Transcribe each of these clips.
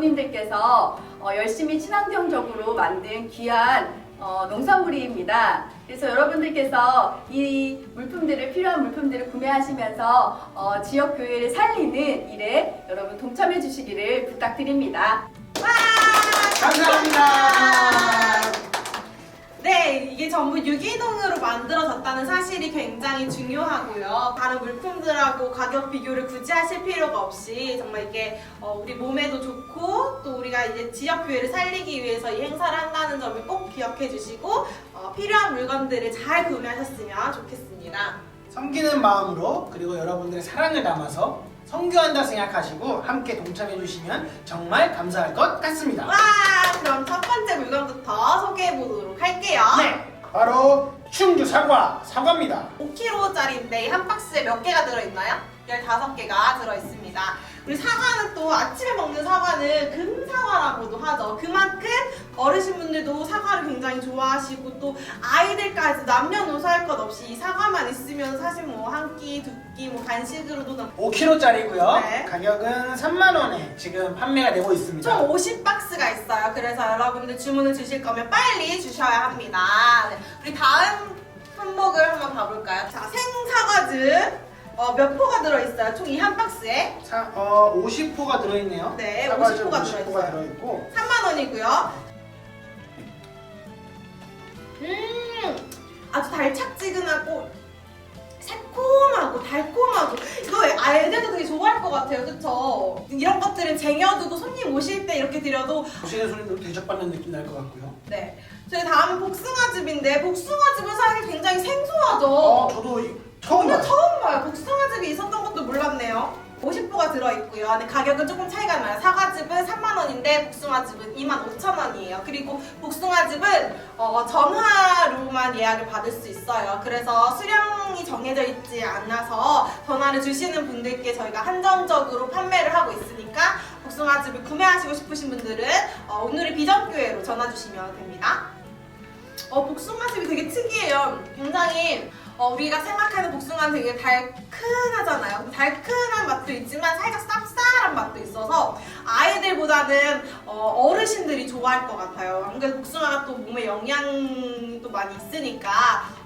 장로님들께서 어, 열심히 친환경적으로 만든 귀한 어, 농산물입니다. 그래서 여러분들께서 이 물품들을 필요한 물품들을 구매하시면서 어, 지역 교회를 살리는 일에 여러분 동참해 주시기를 부탁드립니다. 감사합니다. 네, 이게 전부 유기농으로 만들어졌다는 사실이 굉장히 중요하고요. 다른 물품들하고 가격 비교를 굳이 하실 필요가 없이 정말 이게 어, 우리 몸에도 좋고 또 우리가 이제 지역 교회를 살리기 위해서 이 행사를 한다는 점을 꼭 기억해 주시고 어, 필요한 물건들을 잘 구매하셨으면 좋겠습니다. 섬기는 마음으로 그리고 여러분들의 사랑을 담아서 성교한다 생각하시고 함께 동참해 주시면 정말 감사할 것 같습니다. 와, 그럼 첫 번째 물건부터 소개해 보도록 할게요. 네, 바로 충주 사과 사과입니다. 5kg짜리인데 한 박스에 몇 개가 들어있나요? 15개가 들어있습니다. 우리 사과는 또 아침에 먹는 사과는 금사과라고도 하죠. 그만큼 어르신분들도 사과를 굉장히 좋아하시고 또 아이들까지 남녀노소 할 것 없이 이 사과만 있으면 사실 뭐 한 끼, 두 끼 뭐 간식으로도 너무 5kg짜리고요. 네. 가격은 3만 원에 지금 판매가 되고 있습니다. 총 50박스가 있어요. 그래서 여러분들 주문을 주실 거면 빨리 주셔야 합니다. 네. 우리 다음 품목을 한번 봐볼까요? 자, 생사과즙. 어, 몇 포가 들어있어요? 총 이 한 박스에? 사, 어, 50호가 들어있네요. 네, 사과즙 50호가 50호가 들어있어요. 들어있고 3만 원이고요. 음, 아주 달착지근하고 새콤하고 달콤하고 이거 애들도 되게 좋아할 것 같아요. 그쵸? 이런 것들은 쟁여두고 손님 오실 때 이렇게 드려도 보시는 손님들 대접받는 느낌 날 것 같고요. 네. 저희 다음은 복숭아즙인데 복숭아즙은 사실 굉장히 생소하죠. 어, 저도 이- 처음 오늘 봐요. 처음 봐요. 복숭아즙이 있었던 것도 몰랐네요. 50포가 들어있고요. 근데 가격은 조금 차이가 나요. 사과즙은 3만원인데 복숭아즙은 25,000원이에요. 그리고 복숭아즙은 어, 전화로만 예약을 받을 수 있어요. 그래서 수량이 정해져 있지 않아서 전화를 주시는 분들께 저희가 한정적으로 판매를 하고 있으니까 복숭아즙을 구매하시고 싶으신 분들은 어, 오늘의 비전교회로 전화 주시면 됩니다. 어, 복숭아즙이 되게 특이해요. 굉장히 어, 우리가 생각하는 복숭아는 되게 달큰하잖아요. 달큰한 맛도 있지만 살짝 쌉쌀한 맛도 있어서 아이들보다는 어, 르신들이 좋아할 것 같아요. 아무래도 복숭아가 또 몸에 영양이 또 많이 있으니까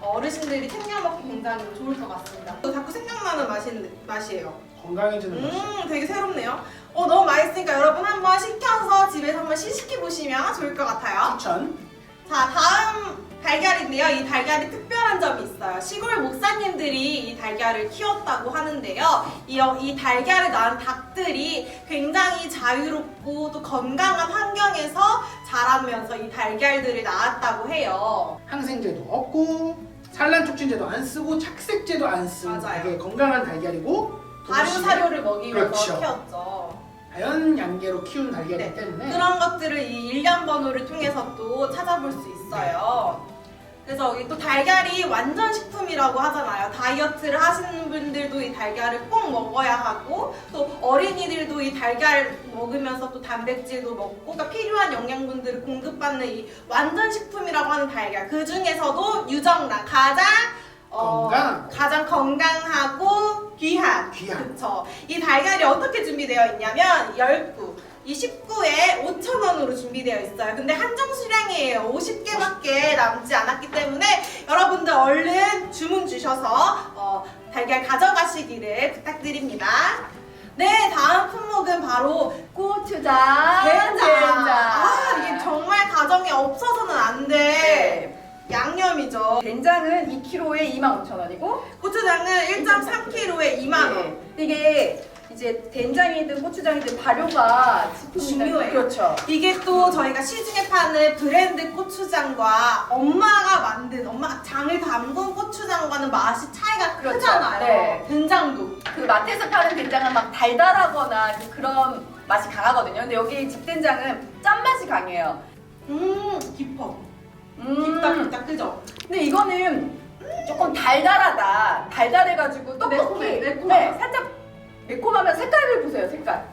어르신들이 챙겨 먹기 굉장히 좋을 것 같습니다. 또 자꾸 생각나는 맛인, 맛이에요. 건강해지는 맛. 음, 되게 새롭네요. 어, 너무 맛있으니까 여러분 한번 시켜서 집에서 한번 시식해 보시면 좋을 것 같아요. 추천. 자, 다음 달걀인데요. 이 달걀이 특별한 점이 있어요. 시골 목사님들이 이 달걀을 키웠다고 하는데요. 이, 어, 이 달걀을 낳은 닭들이 굉장히 자유롭고 또 건강한 환경에서 자라면서 이 달걀들을 낳았다고 해요. 항생제도 없고 산란 촉진제도 안 쓰고 착색제도 안 쓰고 맞아요. 되게 건강한 달걀이고 발효 동시에 사료를 먹이면서 그렇죠. 키웠죠. 자연 양계로 키운 달걀이기 네. 때문에 그런 것들을 이 일련 번호를 통해서 또 찾아볼 수 있어요. 그래서 여기 또 달걀이 완전 식품이라고 하잖아요. 다이어트를 하시는 분들도 이 달걀을 꼭 먹어야 하고 또 어린이들도 이 달걀 먹으면서 또 단백질도 먹고 그러니까 필요한 영양분들을 공급받는 이 완전 식품이라고 하는 달걀 그 중에서도 유정란 가장 어, 건강하고. 가장 건강하고 귀한 귀한. 그쵸. 이 달걀이 어떻게 준비되어 있냐면 10구. 이 19에 5,000원으로 준비되어 있어요. 근데 한정 수량이에요. 50개밖에 남지 않았기 때문에 여러분들 얼른 주문 주셔서 어, 달걀 가져가시기를 부탁드립니다. 네, 다음 품목은 바로 고추장, 된장. 아, 이게 정말 가정에 없어서는 안 돼. 네. 양념이죠. 된장은 2kg에 25,000원이고 고추장은 1.3kg에 2만원. 네. 이게 이제 된장이든 고추장이든 발효가 중요해요. 그렇죠. 이게 또 저희가 시중에 파는 브랜드 고추장과 엄마가 만든 엄마가 장을 담근 고추장과는 맛이 차이가 그렇죠. 크잖아요. 네. 된장도. 그 마트에서 파는 된장은 막 달달하거나 그 그런 맛이 강하거든요. 근데 여기 집된장은 짠맛이 강해요. 음 깊어. 음. 깊다 깊다 그죠? 근데 이거는 조금 달달하다. 달달해가지고 떡볶이. 매콤해, 매콤하다. 네, 살짝 매콤하면 색깔을 보세요. 색깔.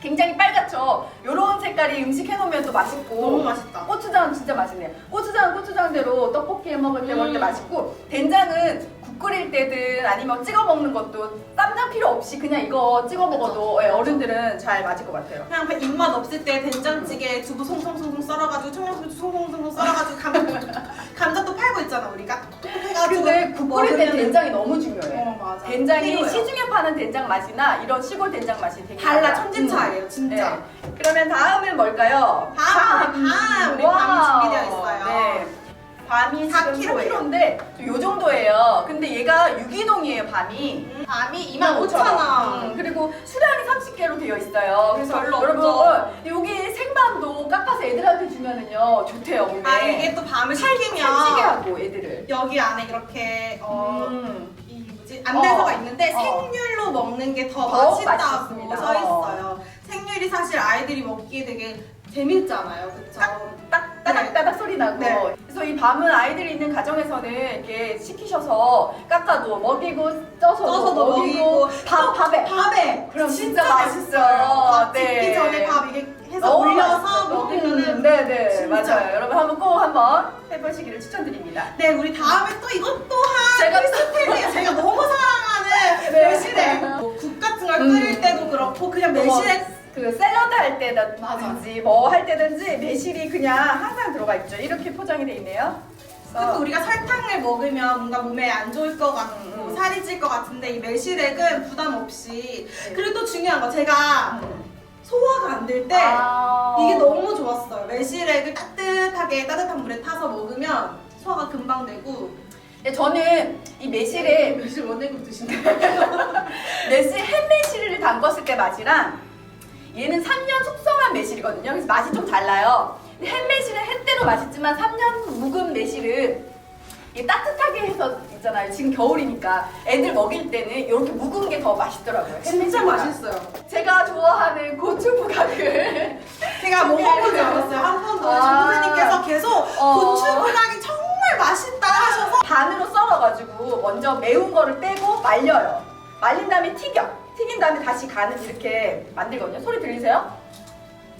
굉장히 빨갛죠. 요런 색깔이 음식 해놓으면 또 맛있고 너무 맛있다. 고추장은 진짜 맛있네요. 고추장은 고추장대로 떡볶이 해 먹을 때 먹을 때 음. 맛있고 된장은 국 끓일 때든 아니면 찍어 먹는 것도 쌈장 필요 없이 그냥 이거 찍어 먹어도 예, 어른들은 잘 맞을 것 같아요. 그냥 그 입맛 없을 때 된장찌개 두부 송송송송 썰어가지고 청양고추 송송송송 썰어가지고 감자 감자도 팔고 있잖아 우리가 톡톡해가지고 근데 국 끓일 때 먹으면은- 된장이 너무 중요해. 어 맞아 된장이 필요해요. 시중에 파는 된장 맛이나 이런 시골 된장 맛이 되게 달라. 천지 차이예요 진짜 네. 그러면 다음은 뭘까요? 다음은 밤. 우리 밤이 준비되어 있어요. 네. 밤이 4 지금 킬로예요. 4kg인데 요 정도예요. 근데 얘가 유기농이에요, 밤이. 음, 밤이 25,000원 음, 그리고 수량이 30개로 되어 있어요. 그래서 별로 여러분 없죠. 어, 여기 생밤도 깎아서 애들한테 주면은요 좋대요 몸에. 아 이게 또 밤을 살찌게 시키면 하고 애들을. 여기 안에 이렇게 어, 음. 이 뭐지 안대서가 어. 있는데 어. 생률로 먹는 게 더 더 맛있다고 맛있습니다. 써 있어요. 생률이 사실 아이들이 먹기에 되게 재밌잖아요, 그렇죠? 딱 따닥따닥 소리 나고 네. 그래서 이 밤은 아이들이 있는 가정에서는 이렇게 시키셔서 깎아도 먹이고 쪄서도, 쪄서도 먹이고. 밥 밥에 밥에 그럼 진짜 맛있어요. 밥 네. 짓기 전에 밥 이게 해서 너무 올려서 맛있어요. 먹으면은 네네 진짜. 맞아요 여러분 한번 꼭 한번 해보시기를 추천드립니다 네 우리 다음에 또 이것 또한 제가 스테이크예요. 제가 너무 사랑하는 네. 매실액 뭐국 같은 걸 음. 끓일 때도 그렇고 그냥 매실액 그 샐러드 할 때든지 뭐 할 때든지 매실이 그냥 항상 들어가 있죠 이렇게 포장이 돼 있네요 그래서 또 우리가 설탕을 먹으면 뭔가 몸에 안 좋을 것 같고 음, 음. 살이 찔 것 같은데 이 매실액은 부담 없이 네. 그리고 또 중요한 거 제가 음. 소화가 안 될때 아. 이게 너무 좋았어요. 매실액을 따뜻하게 따뜻한 물에 타서 먹으면 소화가 금방 되고 근데 저는 이 매실에 매실 원액으로 드신다. 매실 햇매실을 담궜을 때 맛이랑 얘는 3년 숙성한 매실이거든요. 그래서 맛이 좀 달라요. 햇매실은 햇대로 맛있지만 3년 묵은 매실은 따뜻하게 해서 있잖아요. 지금 겨울이니까 애들 먹일 때는 이렇게 묵은 게 더 맛있더라고요. 진짜. 맛있어요. 제가 좋아하는 고추부각을 제가 먹어보지 않았어요. 한 번도 아. 전부사님께서 계속 어. 고추부각이 정말 맛있다 하셔서 반으로 썰어가지고 먼저 매운 거를 떼고 말려요. 말린 다음에 튀겨. 튀긴 다음에 다시 간을 이렇게 만들거든요. 소리 들리세요?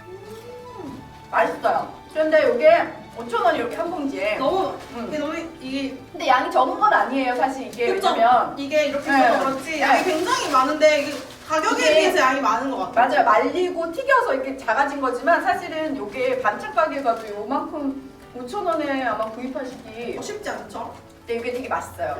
음, 맛있어요. 그런데 이게 5,000원이 이렇게 한 봉지에. 너무 음. 이게 너무 이게 근데 양이 적은 건 아니에요. 사실 이게 그쵸? 왜냐면 이게 이렇게 네. 해서 그렇지 양이 네. 굉장히 많은데 이게 가격에 이게- 비해서 양이 많은 것 같아요. 맞아요. 말리고 튀겨서 이렇게 작아진 거지만 사실은 이게 반찬 가게 가도 요만큼 5,000원에 아마 구입하시기 어, 쉽지 않죠? 근데 이게 되게 맛있어요.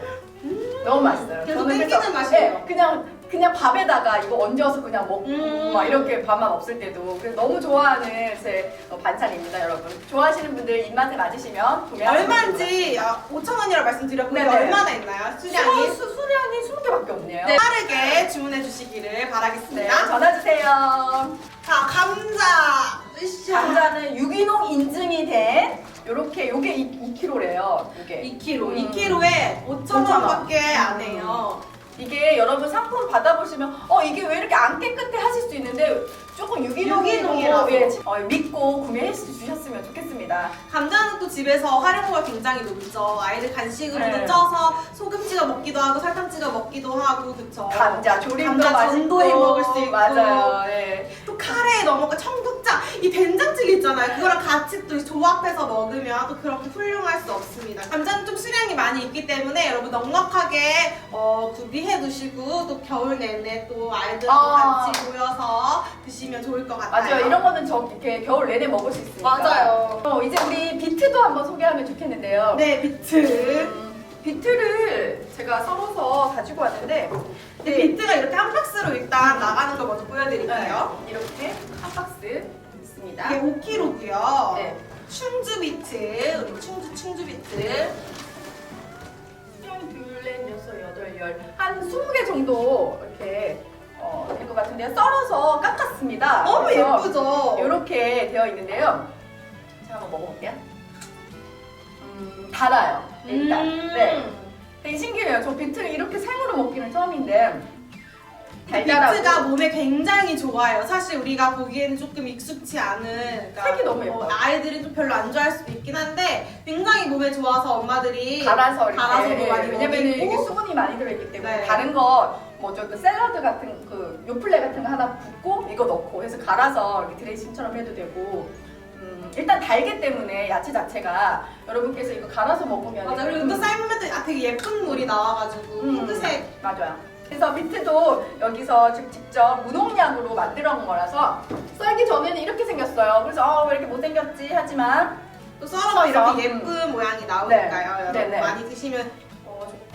너무 맛있어요. 계속 저는 땡기는 그래서, 맛이에요. 네, 그냥 그냥 밥에다가 이거 얹어서 그냥 먹고 음. 막 이렇게 밥만 없을 때도 그래서 너무 좋아하는 제 어, 반찬입니다, 여러분. 좋아하시는 분들 입맛에 맞으시면 구매하시면 얼마인지 아, 5,000원이라고 말씀드렸고 이게 네네. 얼마나 있나요? 수량이? 수, 수, 수량이 20개밖에 없네요. 네, 빠르게 주문해 주시기를 네, 바라겠습니다. 전화 주세요. 자, 감자. 으쌰. 감자는 유기농 인증이 된 요렇게 요게 2kg래요. 요게. 2kg. 음. 2kg에 5,000원밖에 안 음. 해요. 이게 여러분 상품 받아보시면 어 이게 왜 이렇게 안 깨끗해 하실 수 있는데 조금 유기농이라고 유기농이라서. 예, 어, 믿고 구매해 주셨으면 좋겠습니다. 감자는 또 집에서 활용도가 굉장히 높죠. 아이들 간식으로도 네. 쪄서 소금 찍어 먹기도 하고 설탕 찍어 먹기도 하고 그쵸. 감자 조림도 감자 맛있고 전도 해 먹을 수 있고. 맞아요. 예. 또 카레에 넣어 먹고 청국장 이 된장찌개 있잖아요. 그거랑 같이 또 조합해서 먹으면 또 그렇게 훌륭할 수 없습니다. 감자는 좀 수량이 많이 있기 때문에 여러분 넉넉하게 어, 구비해 두시고 또 겨울 내내 또 아이들하고 아. 같이 모여서 드시면 좋을 것 같아요. 맞아요. 이런 거는 저 이렇게 겨울 내내 먹을 수 있으니까. 맞아요. 어, 이제 우리 비트도 한번 소개하면 좋겠는데요. 네 비트. 음, 비트를 제가 썰어서 가지고 왔는데 네, 비트가 이렇게 한 박스로 일단 나가는 거 먼저 보여드릴게요. 네, 이렇게 있습니다. 이게 5kg고요. 네. 충주 비트, 우리 충주 충주 비트. 수령 둘넷 여섯 여덟 열 한 20개 정도 이렇게 어, 된것 같은데요. 썰어서 깎았습니다. 너무 그래서 예쁘죠? 이렇게 되어 있는데요. 제가 한번 먹어볼게요. 음, 달아요. 일단. 음. 네. 되게 신기해요. 저 비트를 이렇게 생으로 먹기는 처음인데 달달하고 비트가 몸에 굉장히 좋아요. 사실 우리가 보기에는 조금 익숙치 않은 그러니까 색이 너무 예뻐요. 아이들이 좀 별로 안 좋아할 수도 있긴 한데 굉장히 몸에 좋아서 엄마들이 갈아서 이렇게 갈아서도 많이 왜냐면 먹이고. 이게 수분이 많이 들어있기 때문에 네. 다른 거 뭐죠 그 샐러드 같은 그 요플레 같은 거 하나 붓고 이거 넣고 해서 갈아서 이렇게 드레싱처럼 해도 되고 음, 일단 달기 때문에 야채 자체가 여러분께서 이거 갈아서 먹으면 맞아. 그리고 또 삶으면 또 아, 되게 예쁜 물이 나와가지고 음. 핑크색. 맞아요. 그래서 비트도 여기서 직- 직접 무농약으로 만들어 놓은 거라서 썰기 전에는 이렇게 생겼어요. 그래서 어, 왜 이렇게 못생겼지 하지만 또 썰어서 썰어서. 이렇게 예쁜 모양이 나오니까요. 네. 여러분 네, 네. 많이 드시면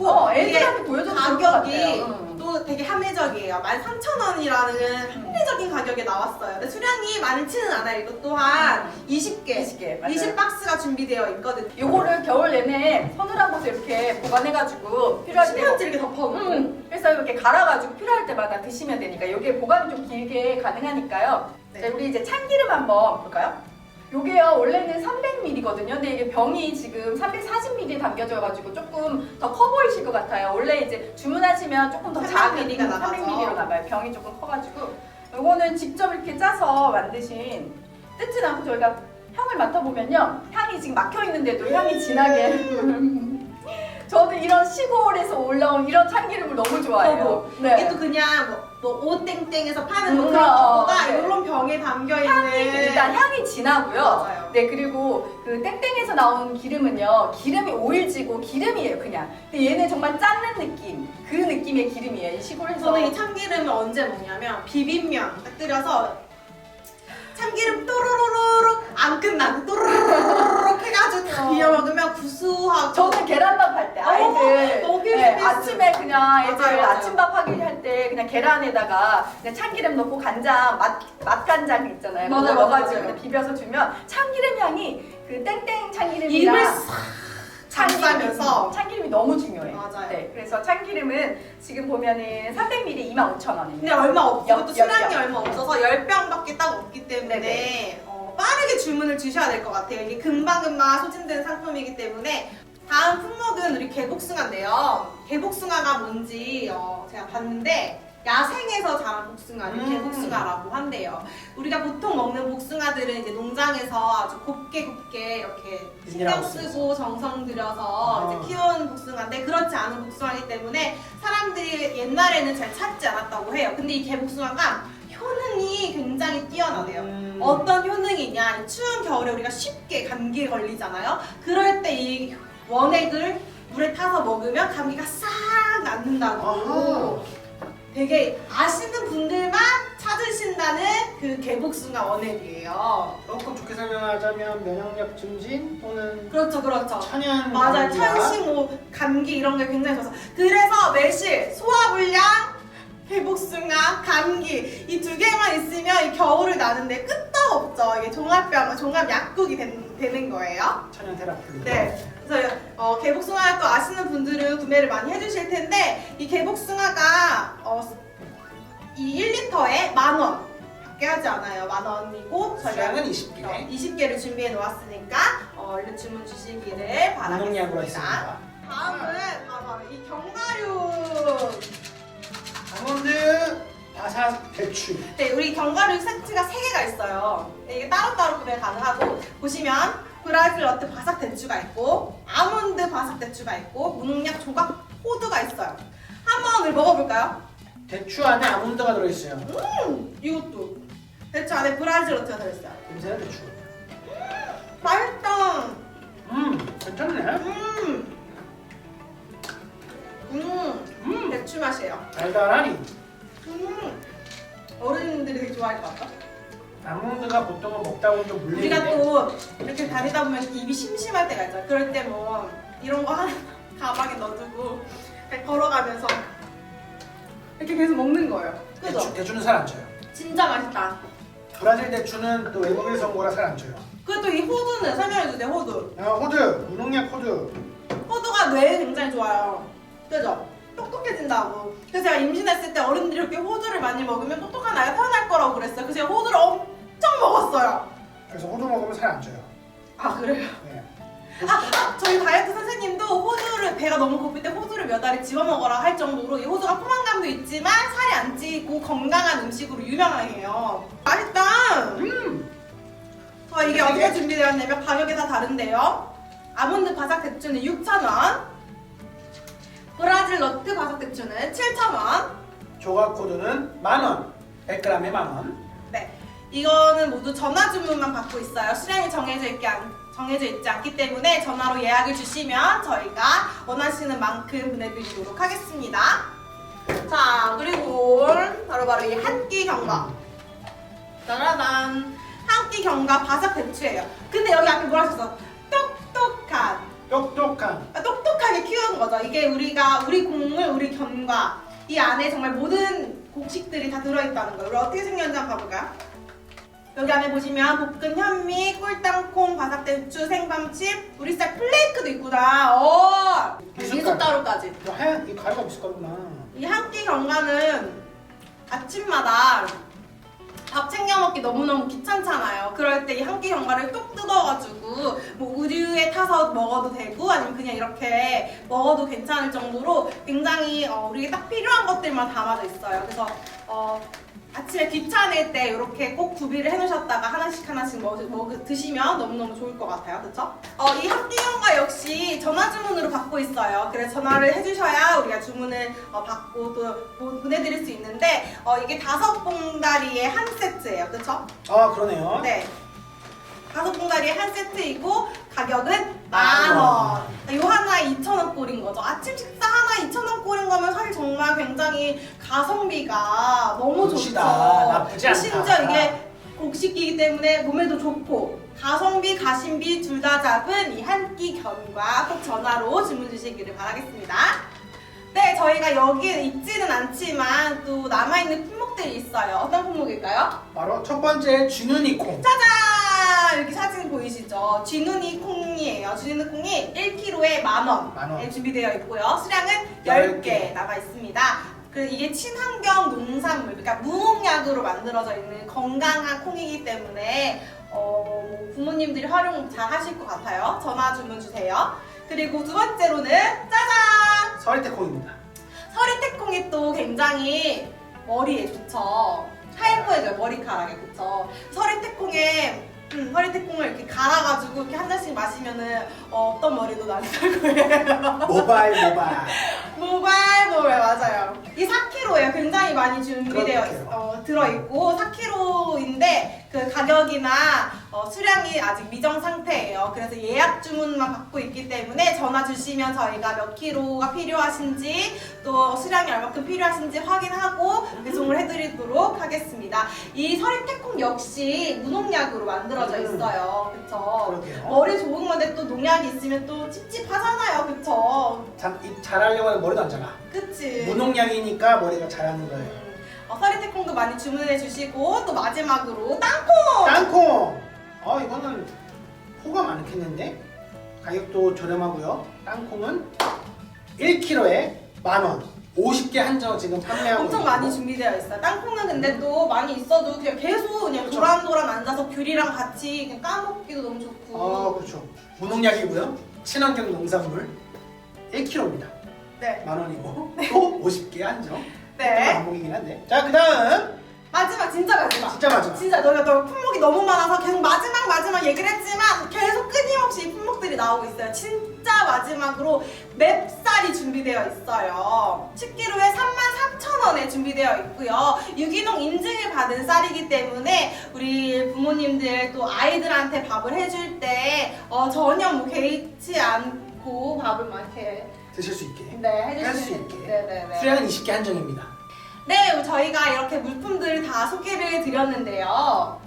어, 좋고 어, 이게 애들한테 보여줘도 좋을 것 가격이 같아요. 음. 또 되게 합리적이에요. 13,000원이라는 합리적인 가격에 나왔어요. 근데 수량이 많지는 않아요. 이것 또한 20개, 20개, 맞아요. 20박스가 준비되어 있거든요. 요거를 겨울 내내 서늘한 곳에 이렇게 보관해가지고 필요할 때 10년째 이렇게 덮어놓고 음, 그래서 이렇게 갈아가지고 필요할 때마다 드시면 되니까 이게 보관이 좀 길게 가능하니까요. 네. 자, 우리 이제 참기름 한번 볼까요? 요게요 원래는 300ml거든요. 근데 이게 병이 지금 340ml 담겨져가지고 조금 더 커 보이실 것 같아요. 원래 이제 주문하시면 조금 더 300ml 작은 가 나가죠. 300ml로 나가요. 병이 조금 커가지고 요거는 직접 이렇게 짜서 만드신 뜯진 않고 저희가 향을 맡아보면요 향이 지금 막혀 있는데도 향이 진하게 저는 이런 시골에서 올라온 이런 참기름을 너무 좋아해요. 네. 이게 또 그냥 뭐, 뭐 오땡땡에서 파는 뭐 음, 그런 어, 것보다 네. 이런 병에 담겨 있는 향이 일단 향이 진하고요. 맞아요. 네 그리고 그 땡땡에서 나온 기름은요 기름이 오일지고 기름이에요 그냥. 근데 얘는 정말 짠는 느낌 그 느낌의 기름이에요 이 시골에서. 저는 이 참기름을 언제 먹냐면 비빔면 딱 끓여서 참기름 또로로로록 안 끝나고 또로로로록 해가지고 다 어. 비벼 먹으면 구수하고 저는 계란밥 할 때 아이들 어, 너무 네, 비슷했어요. 아침에 그냥 애들 맞아요, 맞아요. 아침밥 하기 할 때 그냥 계란에다가 그냥 참기름 넣고 간장 맛 맛간장 있잖아요. 그거 맞아요, 넣어가지고 맞아요. 그냥 비벼서 주면 참기름 향이 그 땡땡 입을 참기름이랑 싹 참기름이, 감싸면서 참기름이 너무 중요해. 맞아요. 네, 그래서 참기름은 지금 보면은 300ml 25,000원입니다. 근데 얼마 엽, 또 엽, 수량이 엽. 얼마 없어서 10병밖에 딱 없기 때문에 네네. 어, 빠르게 주문을 주셔야 될 것 같아요. 이게 금방금방 소진되는 상품이기 때문에 다음 품목은 우리 개복숭아인데요. 개복숭아가 뭔지 어, 제가 봤는데 야생에서 자란 복숭아를 음. 개복숭아라고 한대요. 우리가 보통 먹는 복숭아들은 이제 농장에서 아주 곱게 곱게 이렇게 신경 쓰고 정성 들여서 아. 이제 키운 복숭아인데 그렇지 않은 복숭아이기 때문에 사람들이 옛날에는 잘 찾지 않았다고 해요. 근데 이 개복숭아가 효능이 굉장히 뛰어나대요. 음. 어떤 효능이냐? 이 추운 겨울에 우리가 쉽게 감기에 걸리잖아요. 그럴 때 이 원액을 물에 타서 먹으면 감기가 싹 낫는다고. 아하. 되게 아시는 분들만 찾으신다는 그 개복숭아 원액이에요. 조금 좋게 설명하자면 면역력 증진 또는 그렇죠, 그렇죠. 천연 맞아요. 감기약. 천식, 뭐 감기 이런 게 굉장히 좋아서 그래서 매실, 소화불량, 개복숭아, 감기 이 두 개만 있으면 이 겨울을 나는데 끄떡 없죠. 이게 종합병, 종합 약국이 된- 되는 거예요. 천연 테라플루. 네. 그래서 어, 개복숭아 또 아시는 분들은 구매를 많이 해주실 텐데 이 개복숭아가 어, 이 1리터에 만 원. 밖에 하지 않아요. 만 원이고 저희가 수량은 20개. 20개를 준비해 놓았으니까 어, 얼른 주문 주시기를 바라겠습니다. 했습니다. 다음은 바로 이 견과류. 아몬드, 바삭, 대추. 네, 우리 견과류 세트가 3개가 있어요. 네, 이게 따로따로 구매 가능하고 보시면 브라질 너트 바삭 대추가 있고 아몬드 바삭 대추가 있고 무농약 조각 호두가 있어요. 한번 우리 먹어볼까요? 대추 안에 아몬드가 들어있어요. 음, 이것도 대추 안에 브라질 너트가 들어있어요. 냄새는 대추. 맛있다. 음, 괜찮네. 음, 음, 음, 대추 맛이에요. 달달하니. 음, 어른들이 되게 좋아할 것 같아. 아몬드가 보통은 먹다 보면 좀 우리가 물리는데 또 이렇게 다니다 보면 입이 심심할 때가 있잖아. 그럴 때 뭐 이런 거 하나 가방에 넣어두고 그냥 걸어가면서 이렇게 계속 먹는 거예요. 대추, 그죠? 대추는 살 안 쪄요. 진짜 맛있다. 브라질 대추는 또 외국에서 온 거라 살 안 쪄요. 그리고 또이 호두는 설명해주세요. 호두. 아, 호두, 무농약 호두. 호두가 뇌에 굉장히 좋아요. 그죠? 똑똑해진다고. 그래서 제가 임신했을 때 어른들이 이렇게 호두를 많이 먹으면 똑똑한 아이가 태어날 거라고 그랬어요. 그래서 제가 호두를 엄청 먹었어요. 그래서 호두 먹으면 살 안 쪄요. 아 그래요? 네. 아, 아, 저희 다이어트 선생님도 호두를 배가 너무 고플 때 호두를 몇 알을 집어 먹어라 할 정도로 이 호두가 포만감도 있지만 살이 안 찌고 건강한 음식으로 유명해요. 맛있다. 음, 저 이게 어떻게 준비되었냐면 가격이 다 다른데요. 아몬드 바삭 대추는 6,000원, 브라질 너트 바삭 대추는 7,000원, 조각 코드는 만 원, 100g에 만 원. 네, 이거는 모두 전화 주문만 받고 있어요. 수량이 정해져 있지, 않, 정해져 있지 않기 때문에 전화로 예약을 주시면 저희가 원하시는 만큼 보내드리도록 하겠습니다. 자, 그리고 바로바로 이 한 끼 경과. 짜라란. 한 끼 경과 바삭 배추예요. 근데 여기 앞에 뭐라 하셨어? 똑똑한. 똑똑한. 아, 똑똑하게 키우는 거죠. 이게 우리가 우리 곡물, 우리 견과 이 안에 정말 모든 곡식들이 다 들어있다는 거예요. 우리 어떻게 생겼는지 한번 봐볼까요? 여기 안에 보시면 볶은 현미, 꿀땅콩, 바삭대추, 생밤칩, 우리쌀 플레이크도 있구나. 오! 미숫가루. 미숫가루까지. 이 하얀 이 가루가 미숫가루구나. 이 한끼 견과는 아침마다 밥 챙겨 먹기 너무너무 귀찮잖아요. 그럴 때 이 한 끼 견과를 뚝 뜯어가지고 뭐 우유에 타서 먹어도 되고 아니면 그냥 이렇게 먹어도 괜찮을 정도로 굉장히 어, 우리에게 딱 필요한 것들만 담아져 있어요. 그래서 어, 아침에 귀찮을 때 이렇게 꼭 구비를 해놓으셨다가 하나씩 하나씩 먹, 먹, 드시면 너무너무 좋을 것 같아요. 그쵸? 어, 이 한끼경과 역시 전화 주문으로 받고 있어요. 그래서 전화를 해주셔야 우리가 주문을 어, 받고 또 보- 보내드릴 수 있는데 어, 이게 다섯 봉다리의 한 세트예요. 그쵸? 아 그러네요. 네. 다섯 봉다리의 한 세트이고 가격은 만만 원. 원. 이 하나에 2,000원 꼴인 거죠. 아침 식사 하나에 2,000원 꼴인 거면 사실 정말 굉장히 가성비가 너무 좋시다. 좋죠. 나쁘지 않다. 심지어 이게 곡식이기 때문에 몸에도 좋고 가성비, 가심비 둘 다 잡은 이 한 끼 견과 꼭 전화로 주문 주시기를 바라겠습니다. 네, 저희가 여기에 있지는 않지만 또 남아있는 품목들이 있어요. 어떤 품목일까요? 바로 첫 번째 쥐눈이 콩. 짜잔! 여기 사진 보이시죠? 쥐눈이 콩이에요. 쥐눈이 콩이 1kg에 만 원 만 원. 준비되어 있고요. 수량은 열 10개 개. 남아 있습니다. 그 이게 친환경 농산물, 그러니까 무농약으로 만들어져 있는 건강한 콩이기 때문에 어, 뭐 부모님들이 활용 잘 하실 것 같아요. 전화 주문 주세요. 그리고 두 번째로는 짜잔! 서리태 콩입니다. 서리태콩이 또 굉장히 머리에 좋죠. 하얘 보여져요, 머리카락에. 그쵸? 서리태콩에, 음, 서리태콩을 이렇게 갈아가지고 이렇게 한 잔씩 마시면은 어, 떤 머리도 나는 거예요. 모바일 모바일. 모바일 모바일 맞아요. 이 4kg예요. 굉장히 많이 준비되어 있, 그렇게요. 어, 들어 있고 4kg인데 그 가격이나 어, 수량이 아직 미정 상태예요. 그래서 예약 주문만 받고 있기 때문에 전화 주시면 저희가 몇 킬로가 필요하신지 또 수량이 얼마큼 필요하신지 확인하고 배송을 해드리도록 하겠습니다. 이 서리태콩 역시 무농약으로 만들어져 음. 있어요. 그쵸? 그러게요. 머리 좋은 건데 또 농약이 있으면 또 찝찝하잖아요. 그쵸? 참, 이 잘하려고 하는 머리도 안 자라. 그치? 무농약이니까 머리가 자라는 거예요. 음, 어, 서리태콩도 많이 주문해 주시고 또 마지막으로 땅콩! 땅콩! 어, 이거는 호가 많겠는데? 가격도 저렴하고요. 땅콩은 1kg에 만원. 50개 한정 지금 판매하고 엄청 있고. 많이 준비되어 있어요. 땅콩은 근데 또 많이 있어도 그냥 계속 그냥 그쵸. 도란도란 앉아서 귤이랑 같이 그냥 까먹기도 너무 좋고. 어, 그렇죠. 무농약이고요. 친환경 농산물 1kg입니다. 네. 만 원이고 또 50개 한정. 네. 반복이긴 한데. 자, 그 다음 마지막 진짜 마지막. 진짜 마지막. 진짜 너희가 너 품목이 너무 많아서 계속 마지막 마지막 얘기를 했지만 계속 끊임없이 이 품목들이 나오고 있어요. 진짜 마지막으로 맵쌀이 준비되어 있어요. 10kg에 33,000원에 준비되어 있고요. 유기농 인증을 받은 쌀이기 때문에 우리 부모님들 또 아이들한테 밥을 해줄 때 어, 전혀 뭐 개의치 않고 밥을 막 이렇게 드실 수 있게. 네, 할 해주실 수 있게. 네네네. 수량은 20개 한정입니다. 네, 저희가 이렇게 물품들을 다 소개를 드렸는데요.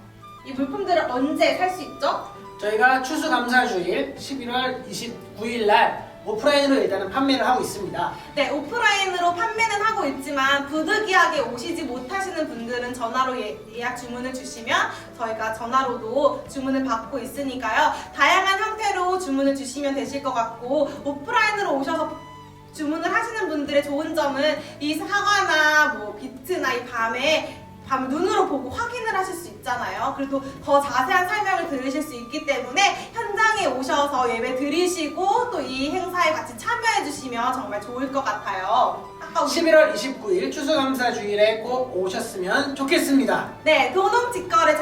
이 물품들을 언제 살 수 있죠? 저희가 추수감사주일 11월 29일 날 오프라인으로 일단은 판매를 하고 있습니다. 네, 오프라인으로 판매는 하고 있지만 부득이하게 오시지 못하시는 분들은 전화로 예, 예약 주문을 주시면 저희가 전화로도 주문을 받고 있으니까요. 다양한 형태로 주문을 주시면 되실 것 같고 오프라인으로 오셔서 주문을 하시는 분들의 좋은 점은 이 사과나 뭐 비트나 이 밤에 밤 눈으로 보고 확인을 하실 수 있잖아요. 그리고 더 자세한 설명을 들으실 수 있기 때문에 현장에 오셔서 예배 드리시고 또 이 행사에 같이 참여해 주시면 정말 좋을 것 같아요. 아까 우리 11월 29일 추수감사 주일에 꼭 오셨으면 좋겠습니다. 네, 도농 직거래